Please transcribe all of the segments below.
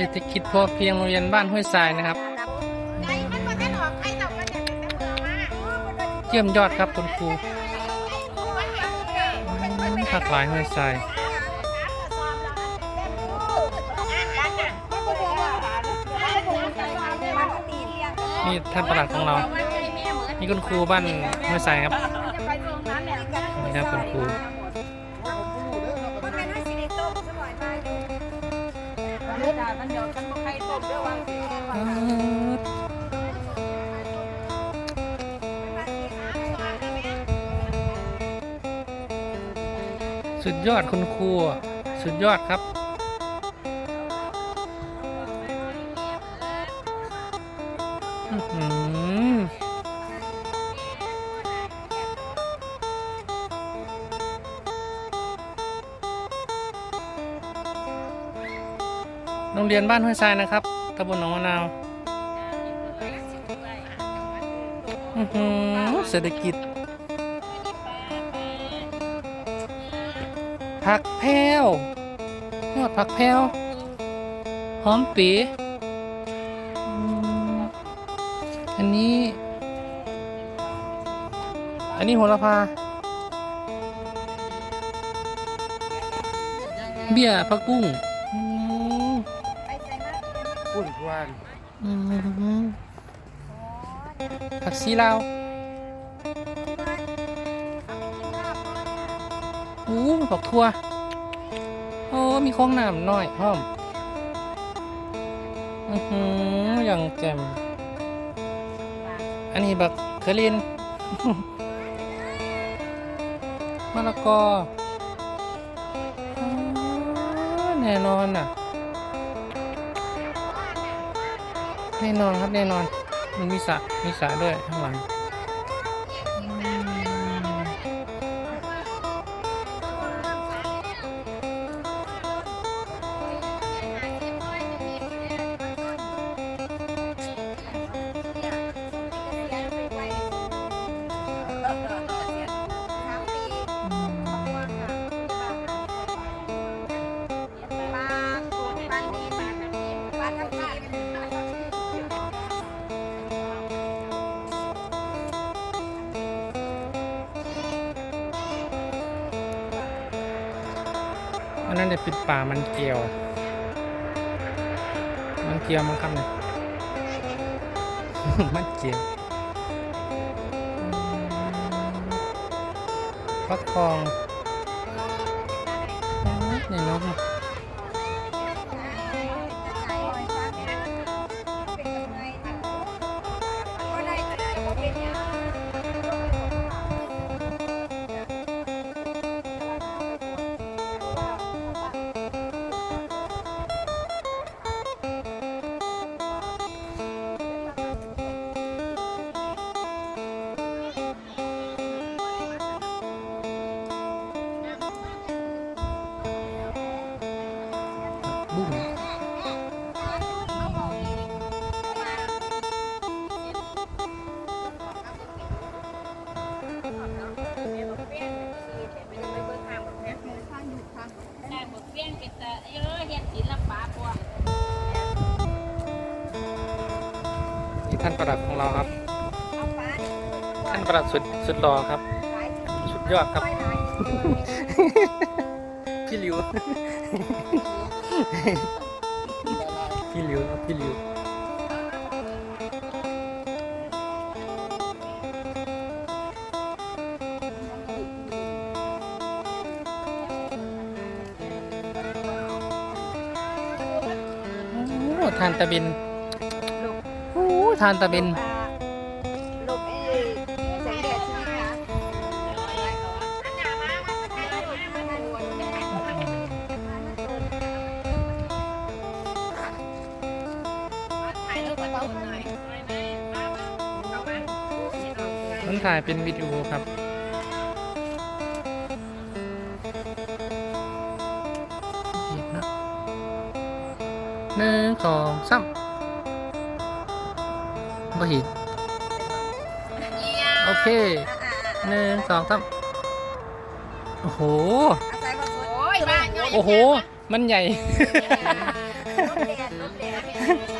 เศรษฐกิจพอเพียงโรงเรียนบ้านห้วยทรายนะครับเนี่ยเป็นแต่เมือมาเยี่ยมยอดครับคุณครูผักหลายห้วยทรายนี่ท่านประหลัดของเรา นี่คุณครูบ้านห้วยทรายครับนี่ครับคุณครู อืดสุดยอดคุณครูสุดยอดครับอือหือ โรงเรียนบ้านห้วยทรายนะครับตำบลหนองมะนาวเศรษฐกิจผักแพรวยอดผักแพรวหอมปี๋อันนี้ อันนี้โหระพา เบี้ยผักกุ้ง ปุ่นทวานอืมผักชีลาวอู้ผักทั่ว โอ้ มีของน้ำน้อยห้อม อือหืออย่างแจ่มอันนี้บักเคอรินมะละกออ๋อแน่นอนอะ แน่นอนครับแน่นอน มันมีสระมีสระด้วยข้างหลัง อันนั้นจะปิดป่ามันเกลียว มันเกลียวมั้งครับเนี่ยมันเกลียวอืมฟักทองอ๋อเนี่ยนก นี่ท่านประหลัดของเราครับท่านประหลัดสุดสุดหล่อครับสุดยอดครับพี่หลิว พี่หลิวครับพี่หลิว ทานตะบินโอ้ทานตะบินลบเอแสงแดดใช่ไหมคะมันถ่ายเป็นวิดีโอครับ หนึ่งสองสามบ่เหินโอเคหนึ่งสองสามโอ้โห โอ้ยบ้านย่อยโอ้โห มันใหญ่ รถแดดรถแดดเ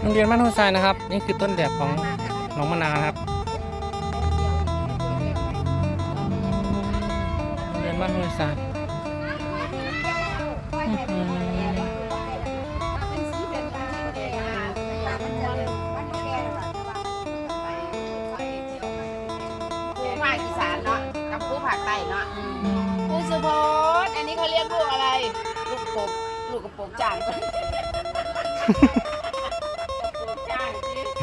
โรงเรียนบ้านหัวทรายนะครับ นี่คือต้นแบบของน้องมะนาวนะครับโรงเรียนบ้านหัวทรายผู้ภาคอีสานเนาะกับผู้ภาคใต้เนาะผู้สุพจน์อันนี้เขาเรียกลูกอะไร ลูกกบลูกกระโปรงจาง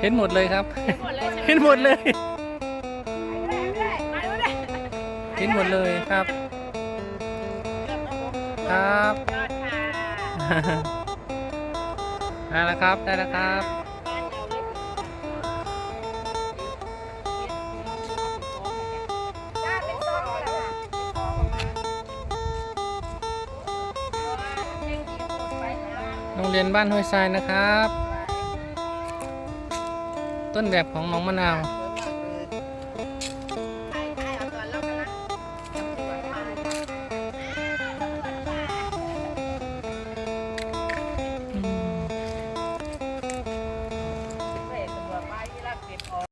เห็นหมดเลยครับหมดเลยใช่ไหมเห็นหมดเลยไปเลยไปเลยเห็นหมดเลยครับ ครับยอดค่ะได้แล้วครับ ได้แล้วครับจ้าเป็นซองแล้วค่ะโรงเรียนบ้านห้วยทรายนะครับ ต้นแบบของน้องมะนาว